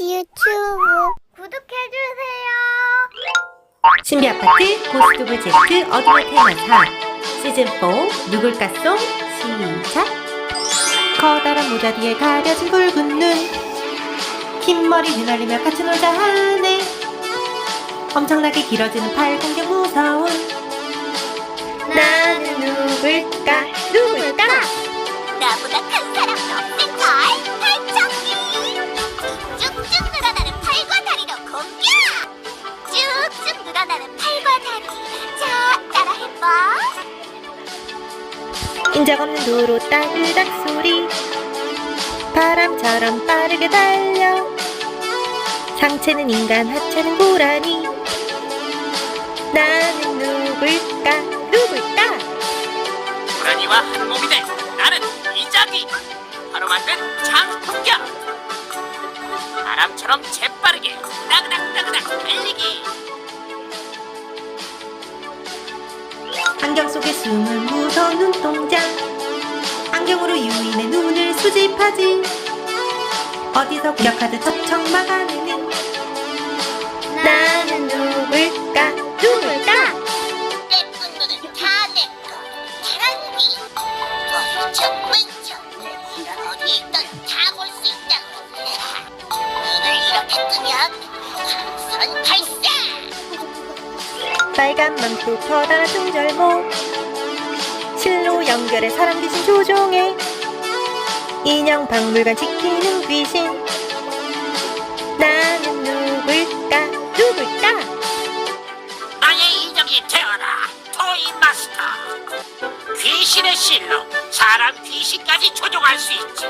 유튜브 구독해주세요. 신비 아파트 고스톱을 제트 어둠의 테마사. 시즌 4 누굴까 송 시작 커다란 모자 뒤에 가려진 붉은 눈. 흰머리 휘날리며 같이 놀자 하네. 엄청나게 길어지는 팔 공격 무서운 인적 없는 도로 따그닥 소리. 바람처럼 빠르게 달려. 상체는 인간 하체는 고라니. 나는 누굴까? 누굴까? 고라니와 한 몸이 된 나는 이자기 바로 만든 장풍격 바람처럼 재빠르게 따그닥따그닥 달리기. 안경 속에 숨은 무서운 눈동자 안경으로 유인의 눈을 수집하지 어디서 공격하듯 척척 막아내는 나는 누굴까 누굴까 예쁜 눈은 다 내꺼. 계란기. 정문정. 네가 어디 있든 다볼 수 있다고. 눈을 이렇게 뜨면 광선 발사! 빨간 망토 커다란 등절모 실로 연결해 사람 귀신 조종해. 인형 박물관 지키는 귀신. 나는 누굴까? 누굴까? 나의 인형이 되어라 토이 마스터. 귀신의 실로 사람 귀신까지 조종할 수 있지.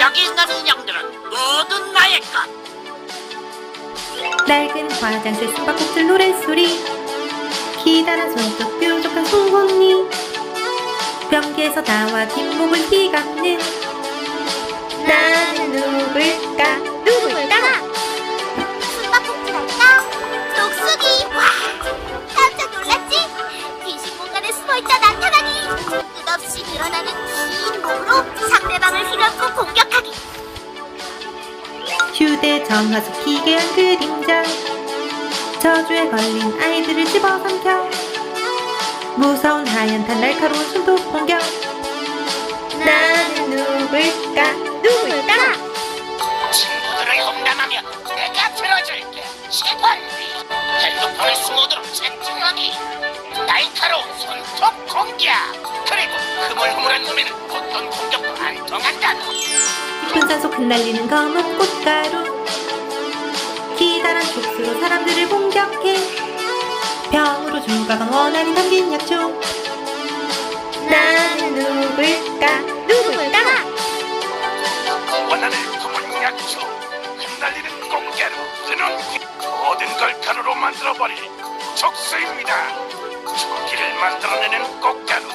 여기 있는 인형들은 모두 나의 것. 낡은 화장실 숨바꼭질 노랫소리. 기다란 손톱 뾰 족한 송곳니 변기에서 나와 뒷목을 휘감는 나는 누굴까 누굴까 숨바꼭질 할까? 녹수기! 와! 깜짝 놀랐지? 귀신 공간에 숨어있다 나타나니! 끝없이 늘어나는 긴 몸으로 상대방을 휘감고 공격하기! 휴대 전 화수 기괴한 그림자 저주에 걸린 아이들을 집어삼켜 무서운 하얀 단 날카로운 손톱 공격. 나는 누굴까? 누굴까? 친구들을 험담하면 내가 들어줄게. 제발리 핸드폰을 숨어도록 채팅하기. 날카로운 손톱 공격. 그리고 흐물흐물한 눈에는 어떤 공격도 안 통한다 분산소 흩날리는 검은 꽃가루. 기다란 촉수로 사람들을 공격해 병으로 줄가방 원한이 담긴 약초. 나는 누굴까? 누굴까? 원한을 품은 약초 흩날리는 공개로 드는 모든 걸 가루로 만들어버릴 촉수입니다. 조기를 만들어내는 꽃가루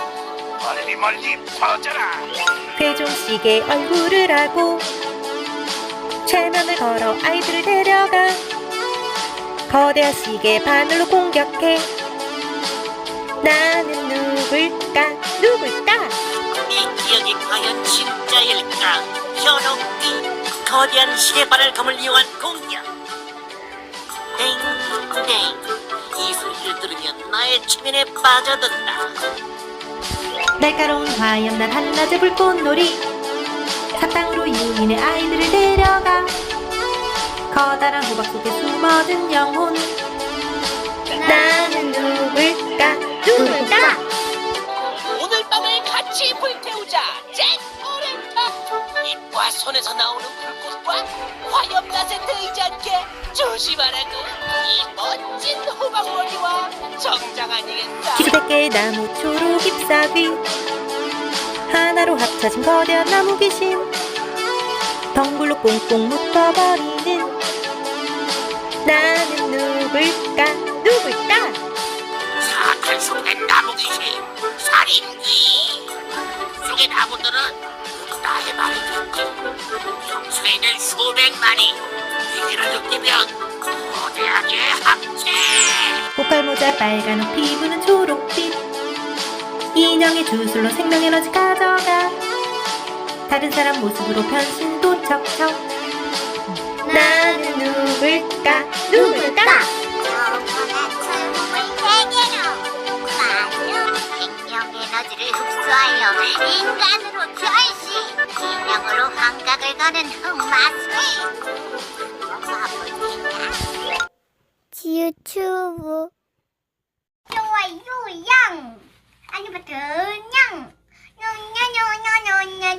멀리 멀리 퍼져라. 세종시계 얼굴을 하고 최면을 걸어 아이들을 데려가 거대한 시계 바늘로 공격해. 나는 누굴까? 누굴까? 이 기억이 과연 진짜일까? 현혹기 거대한 시계발을 검을 이용한 공격. 땡땡. 이 소리를 들으면 나의 최면에 빠져든다. 날카로운 화염난 한낮의 불꽃놀이. 사탕으로 유인의 아이들을 데려가. 커다란 호박 속에 숨 어든 영혼. 나는 누굴까? 누굴까? 오늘 밤을 같이 불태우자 잭 오렌타 입과 손에서 나오는 불꽃과 화염낫에 데이지 않게 조심하라고. 이 멋진 호박머리와 정장 아니겠다. 수백 개의 나무 초록 잎사귀. 하나로 합쳐진 거대한 나무 귀신. 덩굴로 꽁꽁 묶어버리는 나는 누굴까? 누굴까? 사탄 속의 나무 귀신 살인귀. 속의 나무들은 나의 말을 듣지 평소에는 수백만이 위기를 느끼면 거대하게 합체. 보컬모자 빨간 옷 피부는 초록빛. 인형의 주술로 생명에너지 가져가. 다른 사람 모습으로 변신도 척척 누굴까? 누굴까? 에너지를 흡수하여 인간으로 변신 인형으로 환각을 가는 흑마술이 마블이냐 유튜브. 좋아요 양. 아니 버튼 양. 냥냥냥냥냥냥 주세요